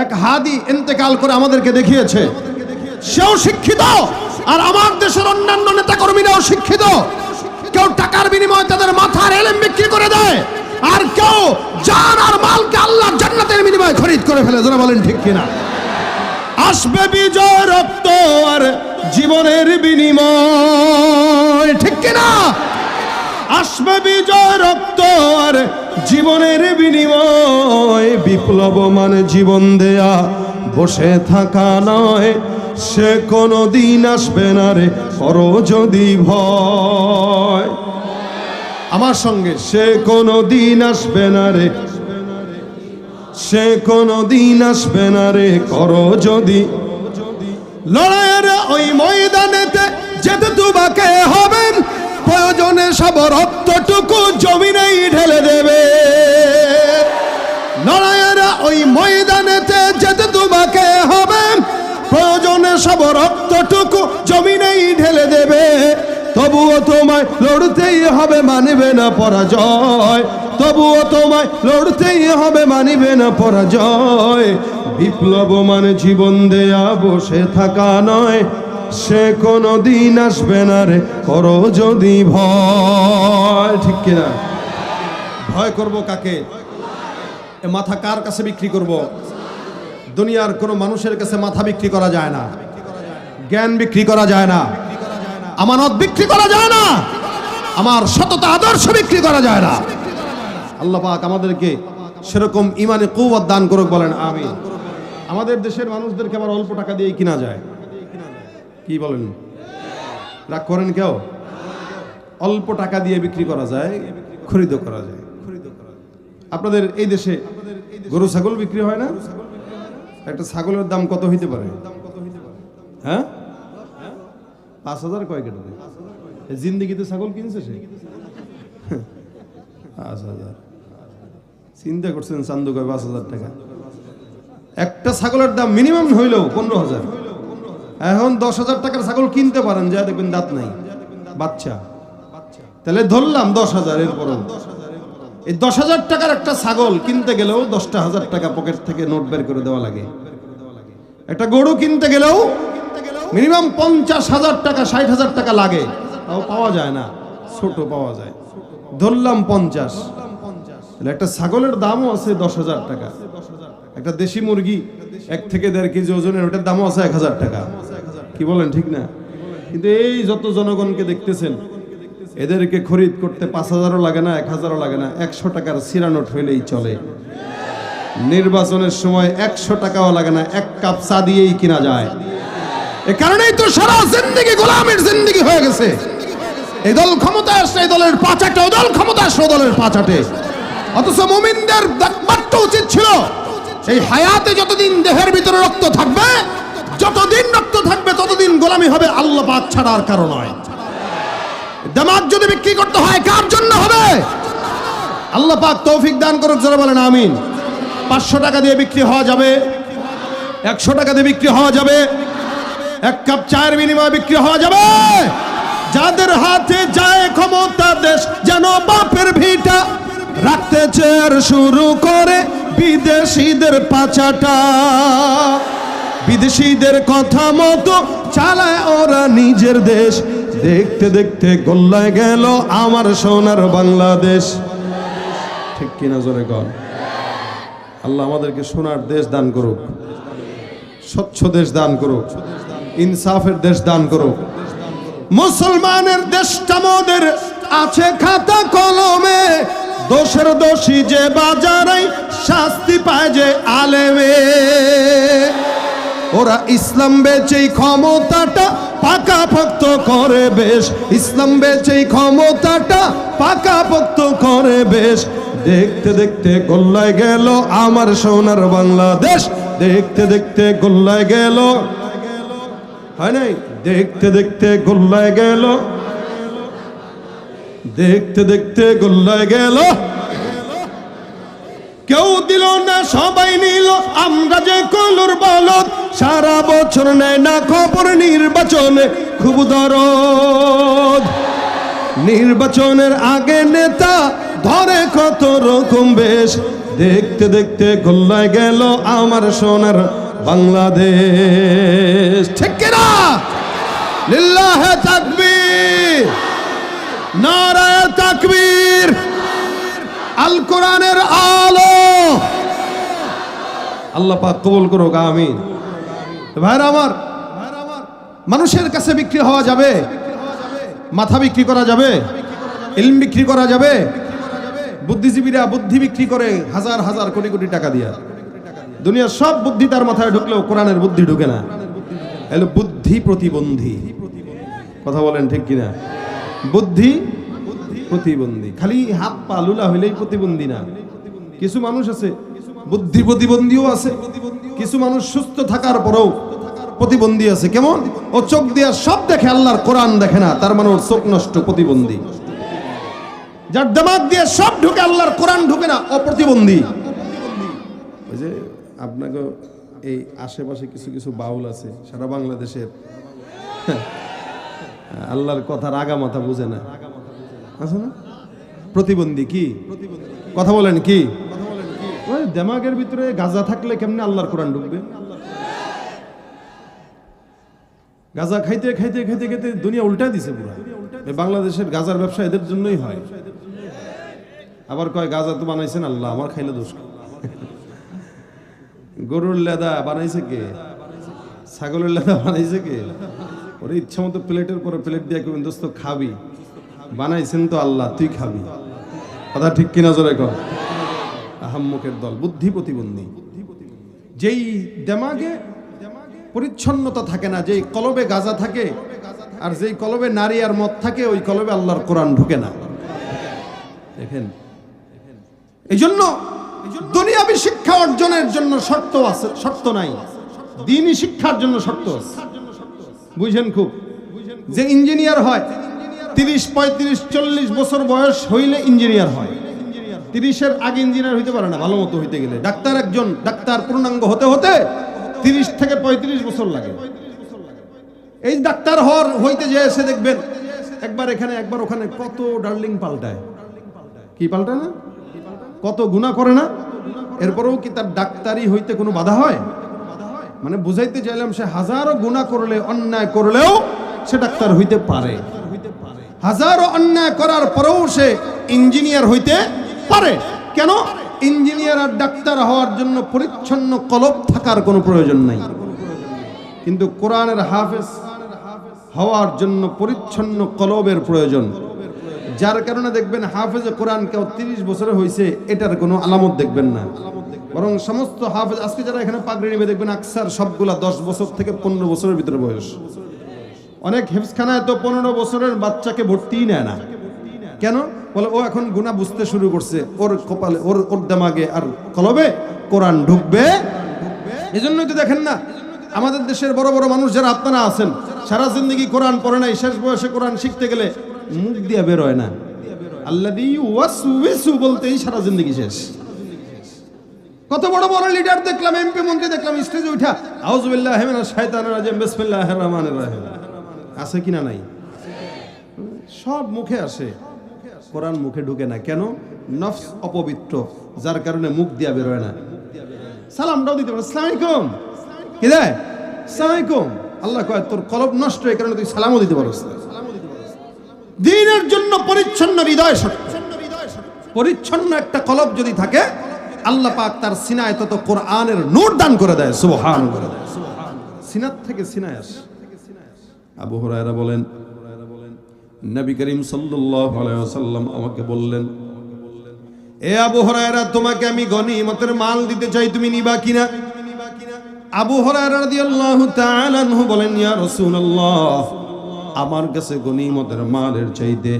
এক হাদি ইন্তেকাল করে আমাদেরকে দেখিয়েছে। সেও শিক্ষিত আর আমার দেশের অন্যান্য নেতাকর্মীরাও শিক্ষিত। কেউ টাকার বিনিময়ে তাদের মাথার এলেম বিক্রি করে দেয় আর কেউ জান আর মালকে আল্লাহ জান্নাতের বিনিময়ে খরিদ করে ফেলে। যারা বলেন ঠিক কিনা? আসবে বিজয় রক্ত আর জীবনের বিনিময়। ঠিক কিনা? আসবে বিজয় রক্ত আর জীবনের বিনিময়। বিপ্লব মানে জীবন দেয়া বসে থাকা নয়, সে কোনো দিন আসবে না রে, করো যদি ভয়। আমার সঙ্গে, সে কোনো দিন আসবে না রে। সে কোনো দিন আসবে না রে, করো যদি। লড়াইয়ের ওই ময়দানেতে সব রক্তটুকু জমিনেই ঢেলে দেবে। লড়াইয়ের ওই ময়দানেতে যেতে তোমাকে হবে। প্রয়োজনে সব রক্তটুকু জমিনেই ঢেলে দেবে। তবুও তোমায় লড়তেই হবে, মানবে না পরাজয়। তবুও তোমায় লড়তেই হবে, মানিবে না পরাজয়। বিপ্লব মানে জীবন দেয়া বসে থাকা নয় সে কোনো দিন আসবে না রে, করো যদি ভয়। ঠিক কিনা? ভয় করব কাকে? মাথা কার কাছে বিক্রি করব? দুনিয়ার কোনো মানুষের কাছে মাথা বিক্রি করা যায় না। জ্ঞান বিক্রি করা যায় না। আমানত বিক্রি করা যায় না। আমার সততা আদর্শ বিক্রি করা যায় না। আল্লাহ পাক আমাদেরকে সেরকম ইমানে কৌয়াত দান করুক বলেন আমি আমাদের দেশের মানুষদেরকে আবার অল্প টাকা দিয়ে কিনা যায়। কি বলেন? রাগ করেন কেউ? অল্প টাকা দিয়ে বিক্রি করা যায় খরিদ করা যায়। আপনাদের এই দেশে গরু, ছাগল বিক্রি হয় না? একটা ছাগলের দাম কত হইতে পারে? হ্যাঁ? পাঁচ হাজার কয় কেটে জিন্দিগিতে ছাগল কিনছে সে? পাঁচ হাজার। চিন্তা করছেন চান্দু কয় পাঁচ হাজার টাকা। একটা ছাগলের দাম মিনিমাম হইলেও পনেরো হাজার। এখন দশ হাজার টাকার ছাগল কিনতে পারেন, যা দেখবেন দাঁত নাই। বাচ্চা। তাহলে ধরলাম দশ হাজার এরপর এই দশ হাজার টাকার একটা ছাগল কিনতে গেলেও দশটা হাজার টাকা পকেট থেকে নোট বের করে দেওয়া লাগে। একটা গরু কিনতে গেলেও মিনিমাম পঞ্চাশ হাজার টাকা, ষাট হাজার টাকা লাগে। তাও পাওয়া যায় না, ছোট পাওয়া যায়। ধরলাম পঞ্চাশ। একটা ছাগলের দামও আছে দশ হাজার টাকা। একটা দেশি মুরগি এক থেকে দেড় কেজি ওজনের, ওটার দামও আছে এক হাজার টাকা। কি বলেন, ঠিক না? কিন্তু এই যত জনগণকে দেখতেছেন, এদেরকে খরিদ করতে পাঁচ হাজারও লাগে না, এক হাজারও লাগে না, একশো টাকার সিরা নোট হইলেই চলে। নির্বাচনের সময় একশো টাকাও লাগে না, এক কাপ চা দিয়েই কিনা যায়। এ কারণেই তো সারা জিন্দিগি গোলামের জিন্দিগি হয়ে গেছে। এই দল ক্ষমতা আসছে এই দলের পাঁচাটে দল ক্ষমতা আসছে দলের পাঁচাটে অথচ মুমিনদের দেখবারটা উচিত ছিল, এই হায়াতে যতদিন দেহের ভিতরে রক্ত থাকবে যতদিন রক্ত থাকবে, ততদিন গোলামি হবে আল্লাহ পাক ছাড়া আর কারও নয়। দামাক যদি বিক্রি করতে হয়, কার জন্য হবে? আল্লাহ পাক তৌফিক দান করুক যারা বলেন, আমিন। পাঁচশো টাকা দিয়ে বিক্রি হওয়া যাবে, একশো টাকা দিয়ে বিক্রি হওয়া যাবে, এক কাপ চায়ের বিনিময়ে বিক্রি হওয়া যাবে। যাদের হাতে যায় ক্ষমতা দেশ, যেন বাপের ভিটা রাখতে চেয়ার শুরু করে বিদেশিদের পাচাটা। বিদেশিদের কথা মতো চালায় ওরা নিজের দেশ। দেখতে দেখতে গোল্লায় গেল আমার সোনার বাংলাদেশ। ঠিক কিনা জোরে কর আল্লাহ আমাদেরকে সোনার দেশ দান করুক। স্বচ্ছ দেশ দান করুক। ইনসাফের দেশ দান করুক। মুসলমানের দেশটা মোদের আছে খাতা কলমে। দোষের দোষী যে বাজারাই শাস্তি পায় যে আলেমে। ওরা ইসলাম বেচেই ক্ষমতাটা পাকাপোক্ত করে বেশ। ইসলাম বেচেই ক্ষমতাটা পাকাপোক্ত করে বেশ। দেখতে দেখতে গোল্লায় গেল আমার সোনার বাংলাদেশ। দেখতে দেখতে গোল্লায় গেল। হয় নাই? দেখতে দেখতে গোল্লায় গেল। দেখতে দেখতে গোল্লায় গেল। কেউ দিল না, সবাই নিল। আমরা যে কলুর বলদ সারা বছর নেয় না খবর নির্বাচনে। খুব দরদ। নির্বাচনের আগে নেতা ধরে কত রকম বেশ। দেখতে দেখতে গোল্লায় গেল আমার সোনার বাংলাদেশ। ঠিক কিনা? লিল্লাহে তাকবীর। নারায়ে তাকবীর। আল কোরআনের আলো আল্লাহ পাক কবুল করুক, আমিন। ভাইরা আমার, মানুষের কাছে বিক্রি হওয়া যাবে, মাথা বিক্রি করা যাবে, ইলম বিক্রি করা যাবে, বুদ্ধিজীবীরা বুদ্ধি বিক্রি করে হাজার হাজার কোটি কোটি টাকা দিয়া। দুনিয়ার সব বুদ্ধি তার মাথায় ঢুকলেও কোরআনের বুদ্ধি ঢুকে না। এলো বুদ্ধি প্রতিবন্ধী। কথা বলেন ঠিক কিনা? বুদ্ধি প্রতিবন্ধী। খালি হাত পা লুলা হইলেই প্রতিবন্ধী না। কিছু মানুষ আছে বুদ্ধি প্রতিবন্ধীও আছে। কিছু মানুষ সুস্থ থাকার পরেও প্রতিবন্ধী আছে। কেমন? ও চোখ দিয়া সব দেখে আল্লাহর কোরআন দেখে না তার মানে ওর চোখ নষ্ট প্রতিবন্ধী। যার দিমাগ দিয়ে সব ঢুকে আল্লাহর কোরআন ঢুকে না ও প্রতিবন্ধী। ওই যে আপনাকে এই আশেপাশে কিছু কিছু বাউল আছে সারা বাংলাদেশের। আল্লাহর কথার আগা মাথা বুঝে না। আছে না? প্রতিবন্ধী কি? কথা বলেন কি? ওই দেমাগের ভিতরে গাজা থাকলে কেমনে আল্লাহর কোরআন ঢুকবে? গাজা খাইতে খাইতে খাইতে খাইতে দুনিয়া উল্টা দিছে পুরা। বাংলাদেশের গাজার ব্যবসা এদের জন্যই হয়। আবার কয়, গাজা তো বানাইছেন আল্লাহ, আমার খাইলে দোষ গরুর লেদা বানাইছে কে? ছাগলের লেদা বানাইছে কে? ওরে ইচ্ছা মতো প্লেটের পরে প্লেট দিয়ে কেমন দোস্ত, খাবি। বানাইছেন তো আল্লাহ, তুই খাবি। কথা ঠিক কিনা জোরে কর আহাম্মকের দল, বুদ্ধি প্রতিবন্ধী। যেই দেমাগে পরিচ্ছন্নতা থাকে না, যেই কলবে গাজা থাকে, আর যেই কলবে নারী আর মদ থাকে, ওই কলবে আল্লাহর কোরআন ঢুকে না। দেখেন এই জন্য দুনিয়াবি শিক্ষা অর্জনের জন্য শর্ত আছে, শর্ত নাই। দিনই শিক্ষার জন্য শর্ত আছে। বুঝেন খুব? যে ইঞ্জিনিয়ার হয়, তিরিশ, পঁয়ত্রিশ, চল্লিশ বছর বয়স হইলে ইঞ্জিনিয়ার হয়। তিরিশের আগে ইঞ্জিনিয়ার হইতে পারে না, ভালো মতো হইতে গেলে। ডাক্তার একজন, ডাক্তার পূর্ণাঙ্গ হতে হতে তিরিশ থেকে পঁয়ত্রিশ বছর লাগে। এই ডাক্তার হওয়ার হইতে যে এসে দেখবেন, একবার এখানে, একবার ওখানে কত ডার্লিং পাল্টায়। কি পাল্টায় না? কত গুণা করে না? এরপরেও কি তার ডাক্তারি হইতে কোনো বাধা হয়? মানে বুঝাইতে চাইলাম সে হাজারো গুণা করলে, অন্যায় করলেও সে ডাক্তার হইতে পারে। হাজারো অন্যায় করার পরেও সে ইঞ্জিনিয়ার হইতে পারে। কেন? ইঞ্জিনিয়ার আর ডাক্তার হওয়ার জন্য পরিচ্ছন্ন কলব থাকার কোনো প্রয়োজন নাই। কিন্তু কোরআনের হাফেজ হওয়ার জন্য পরিচ্ছন্ন কলবের প্রয়োজন। যার কারণে দেখবেন হাফেজে কোরআন কেউ তিরিশ বছরে হয়েছে এটার কোনো আলামত দেখবেন না। বরং সমস্ত হাফেজ, আজকে যারা এখানে পাগড়ি নেবে, দেখবেন আকসার সবগুলা দশ বছর থেকে পনেরো বছরের ভিতরে বয়স। অনেক হেফসখানায় তো পনেরো বছরের বাচ্চাকে ভর্তিই নেয় না। কেন? বলে, ও এখন গুণা বুঝতে শুরু করছে। ওর কপালে, ওর ওর দামাগে আর কলবে, কোরআন ঢুকবে। জন্যই তো দেখেন না, আমাদের দেশের বড় বড় মানুষ যারা আপনারা আছেন, সারা জিন্দগি কোরআন পড়ে নাই, শেষ বয়সে কোরআন শিখতে গেলে মুখ দিয়ে বেরোয় না। আল্লাহ বলতেই সারা জিন্দগি শেষ। কত বড় বড় লিডার দেখলাম এমপি মন্ত্রী দেখলাম স্টেজে উঠা আউজুবিল্লাহ হেমেনা শায়তানির রাজিম, বিসমিল্লাহির রহমানির রহিম। আছে কিনা নাই? সব মুখে আসে। কোরআন মুখে ঢুকে না। কেন? নফস অপবিত্র, যার কারণে মুখ দিয়া বেরোয় না। সালামটাও দিতে পারে। সালাম আলাইকুম। কি দেয় সালাম আলাইকুম। আল্লাহ কয়, তোর কলব নষ্ট এই কারণে তুই সালামও দিতে পারস না। দিনের জন্য পরিচ্ছন্ন হৃদয় পরিচ্ছন্ন একটা কলব যদি থাকে, আল্লাহ পাক তার সিনায় তত কোরআনের নূর দান করে দেয়। সুবহান। করে দেয় সিনাত থেকে সিনায় আসে। আবু হুরায়রা বলেন নবী করিম আলাইহি আমাকে বললেন, এ আবু হুরায়রা, তোমাকে আমি গনিমতের মাল দিতে চাই, তুমি নিবা কিনা? আবু হুরায়রা রাদিয়াল্লাহু তাআলা আনহু বলেন, ইয়া রাসূলুল্লাহ, আমার কাছে গনিমতের মালের চাইতে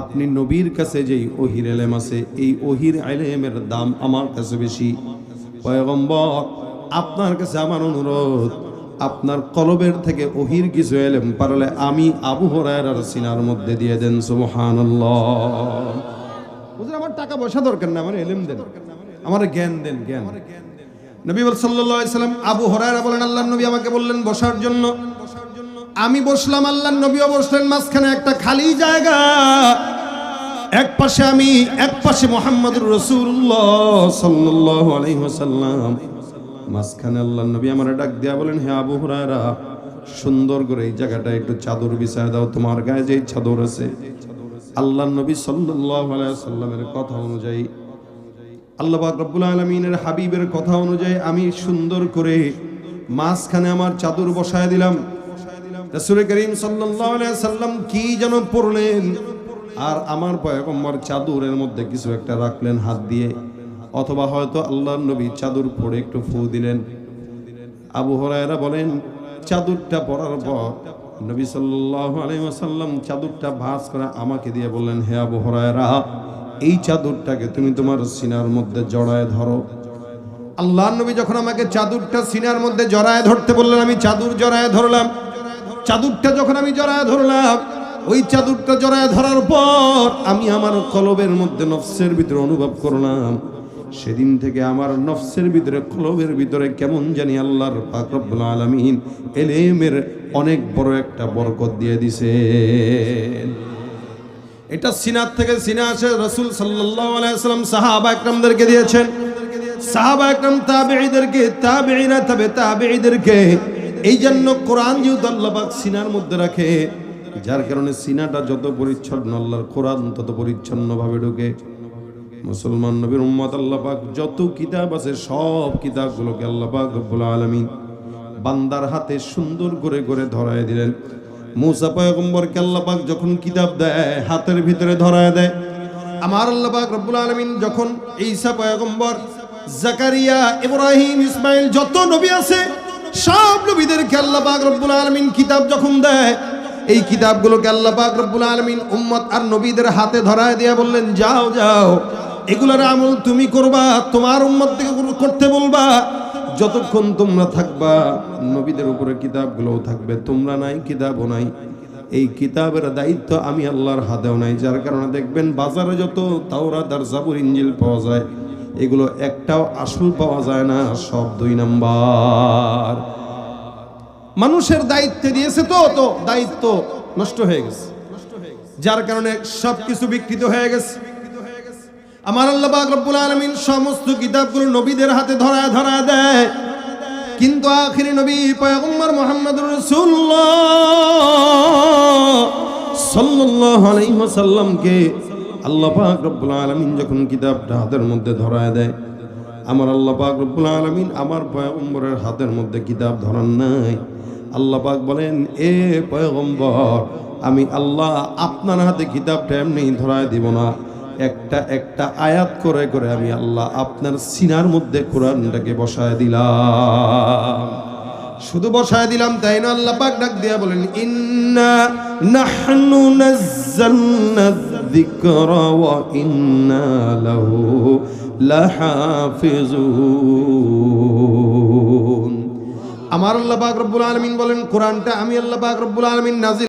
আপনি নবীর কাছে যেই ওহির এলেম আছে, এই ওহির এলেমের দাম আমার কাছে বেশি। পয়গম্বর, আপনার কাছে আমার অনুরোধ আপনার কলবের থেকে ওহির কিছু এলেম পারলে আমি আবু হরায়রার সিনার মধ্যে দিয়ে দেন, সুবহানাল্লাহ। বুঝলেন আমার টাকা পয়সা দরকার না, আমার এলেম দেন। আমার জ্ঞান দেন, জ্ঞান। নবী সাল্লাল্লাহু সাল্লাম, আবু হুরায়রা বলেন, আল্লাহর নবী আমাকে বললেন বসার জন্য। আমি বসলাম, আল্লাহর নবীও বসলেন, মাঝখানে একটা খালি জায়গা। এক পাশে আমি, এক পাশে মোহাম্মদুর রসুল্লাহ সাল্লাল্লাহু আলাইহি ওয়াসাল্লাম। মাঝখানে আল্লাহ নবী আমার ডাক দিয়া বলেন, হে আবু হুরায়রা, সুন্দর করে এই জায়গাটা একটু চাদর বিছায় দাও, তোমার গায়ে যে চাদর আছে। আল্লাহ নবী আলাইহি সাল্লামের কথা অনুযায়ী, আল্লাহ রব্বুল আলামিনের হাবিবের কথা অনুযায়ী আমি সুন্দর করে মাঝখানে আমার চাদর বসায় দিলাম। রাসূল করিম সাল্লাম কি যেন পড়লেন, আর আমার পয়গম্বর চাদরের মধ্যে কিছু একটা রাখলেন হাত দিয়ে। অথবা হয়তো আল্লাহর নবী চাদর পরে একটু ফু দিলেন। আবু হরায়রা বলেন, চাদরটা পরার পর নবী ওয়াসাল্লাম চাদরটা ভাঁজ করে আমাকে দিয়ে বললেন, হে আবু হরায়রা, এই চাদরটাকে তুমি তোমার সিনার মধ্যে জড়ায় ধরো। আল্লাহ নবী যখন আমাকে চাদরটা সিনার মধ্যে জড়ায় ধরতে বললেন, আমি চাদর জড়ায় ধরলাম। চাদরটা যখন আমি জড়ায় ধরলাম, ওই চাদরটা জড়ায় ধরার পর আমি আমার কলবের মধ্যে নফসের ভিতরে অনুভব করলাম। সেদিন থেকে আমার নফসের ভিতরে, কলবের ভিতরে কেমন জানি আল্লাহর পাক রব্বুল আলামিন এলেমের অনেক বড় একটা বরকত দিয়ে দিছে এটা সিনার থেকে সিনা আসে রসুল সাল্লাম সাহাবা একরামদেরকে দিয়েছেন। সাহাবা একরাম তাবেঈদেরকে, তাবেঈরা তবে তাবেঈদেরকে এই জন্য কোরআন যেহেতু আল্লাহ পাক সিনার মধ্যে রাখে, যার কারণে সিনাটা যত পরিচ্ছন্ন, আল্লাহর কোরআন তত পরিচ্ছন্নভাবে ঢোকে। মুসলমান নবীর উম্মত আল্লাহ পাক যত কিতাব আছে, সব কিতাবগুলোকে আল্লাহ পাক রব্বুল আলামিন বান্দার হাতে সুন্দর করে করে ধরায় দিলেন। মুসা পয়গম্বরকে আল্লাহ পাক যখন কিতাব দেয়, হাতের ভিতরে ধরায় দেয়, আমার আল্লাহ পাক রব্বুল আলামিন যখন ঈসা পয়গম্বর, জাকারিয়া, ইব্রাহিম, ইসমাইল যত নবী আছে, সব নবীদেরকে আল্লাহ পাক রব্বুল আলামিন কিতাব যখন দেয়, এই কিতাবগুলোকে আল্লাহ পাক রব্বুল আলামিন উম্মত আর নবীদের হাতে ধরায় দিয়া বললেন, যাও যাও এগুলোর আমল তুমি করবা, তোমার উম্মত থেকে করতে বলবা। যতক্ষণ তোমরা থাকবা, নবীদের উপরে কিতাবগুলোও থাকবে, তোমরা নাই, কিতাবও নাই। এই কিতাবের দায়িত্ব আমি আল্লাহর হাতেও নাই, যার কারণে দেখবেন বাজারে যত তাওরাত আর জাবুর ইঞ্জিল পাওয়া যায়, এগুলো একটাও আসল পাওয়া যায় না, সব দুই নাম্বার। মানুষের দায়িত্বে দিয়েছে তো তো দায়িত্ব নষ্ট হয়ে গেছে। যার কারণে সবকিছু বিকৃত হয়ে গেছে। আমার আল্লাহ রব্বুল আলামিন সমস্ত কিতাবগুলো নবীদের হাতে ধরা ধরায় দেয়। কিন্তু আখিরি নবী পয়গম্বর সাল্লাল্লাহু আলাইহি ওয়াসাল্লামকে আল্লাহ পাক রব্বুল আলামিন যখন কিতাবটা হাতের মধ্যে ধরায় দেয়, আমার আল্লাহ পাক রব্বুল আলামিন আমার পয়গম্বরের হাতের মধ্যে কিতাব ধরান নাই। আল্লাহ পাক বলেন, এ পয়গম্বর, আমি আল্লাহ আপনার হাতে কিতাবটা এমনি ধরায় দিব না। একটা একটা আয়াত করে করে আমি আল্লাহ আপনার সিনার মধ্যে কোরআনটাকে বসায় দিলাম। শুধু বসায় দিলাম, তাই না? আল্লাহ পাক ডাক দিয়া বলেন, ইন্না নাহনু নাযালনা যিকরা ওয়া ইন্না লাহু লাহাফিজুন। আমার আল্লাহ পাক রব্বুল আলামিন বলেন, কোরআনটা আমি আল্লাহ পাক রব্বুল আলামিন নাজিল